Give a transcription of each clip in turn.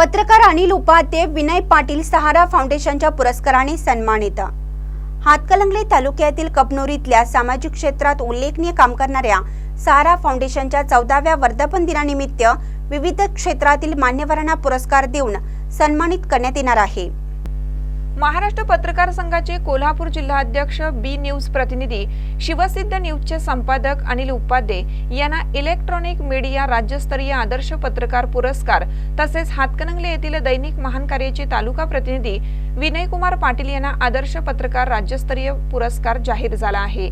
पत्रकार अनिल उपाध्ये विनय पाटील सहारा फाउंडेशनच्या पुरस्काराने सन्मानित. हातकलंगले तालुक्यातील कपनोरीतल्या सामाजिक क्षेत्रात उल्लेखनीय काम करणाऱ्या सहारा फाउंडेशनच्या चौदाव्या वर्धापन दिनानिमित्त विविध क्षेत्रातील मान्यवरांना पुरस्कार देऊन सन्मानित करण्यात येणार आहे. महाराष्ट्र पत्रकार संघाचे कोल्हापूर जिल्हाध्यक्ष बी न्यूज प्रतिनिधी शिवसिद्ध न्यूजचे संपादक अनिल उपाध्ये यांना इलेक्ट्रॉनिक मीडिया राज्यस्तरीय आदर्श पत्रकार पुरस्कार तसेच हातकणंगले येथील दैनिक महान कार्याचे तालुका प्रतिनिधी विनयकुमार पाटील यांना आदर्श पत्रकार राज्यस्तरीय पुरस्कार जाहीर झाला आहे.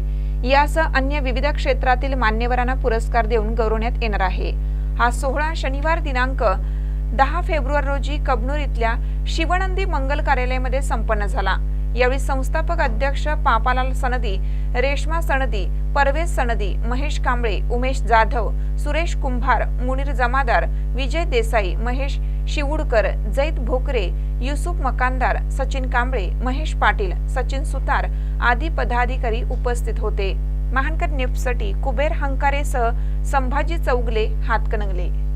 यासह अन्य विविध क्षेत्रातील मान्यवरांना पुरस्कार देऊन गौरवण्यात येणार आहे. हा सोहळा शनिवार दिनांक दहा फेब्रुवारी रोजी कबनूर इथल्या शिवनंदी मंगल कार्यालयामध्ये संपन्न झाला. यावेळी संस्थापक अध्यक्ष पापालाल सनदी रेश्मा सनदी परवेज सनदी महेश कांबळे उमेश जाधव सुरेश कुंभार मुनीर जमादार विजय देसाई महेश शिवुडकर जैत भोकरे युसुफ मकानदार सचिन कांबळे महेश पाटील सचिन सुतार आदी पदाधिकारी उपस्थित होते. महानकर निफ्टसाठी कुबेर हंकारेसह संभाजी चौगले हातकणंगले.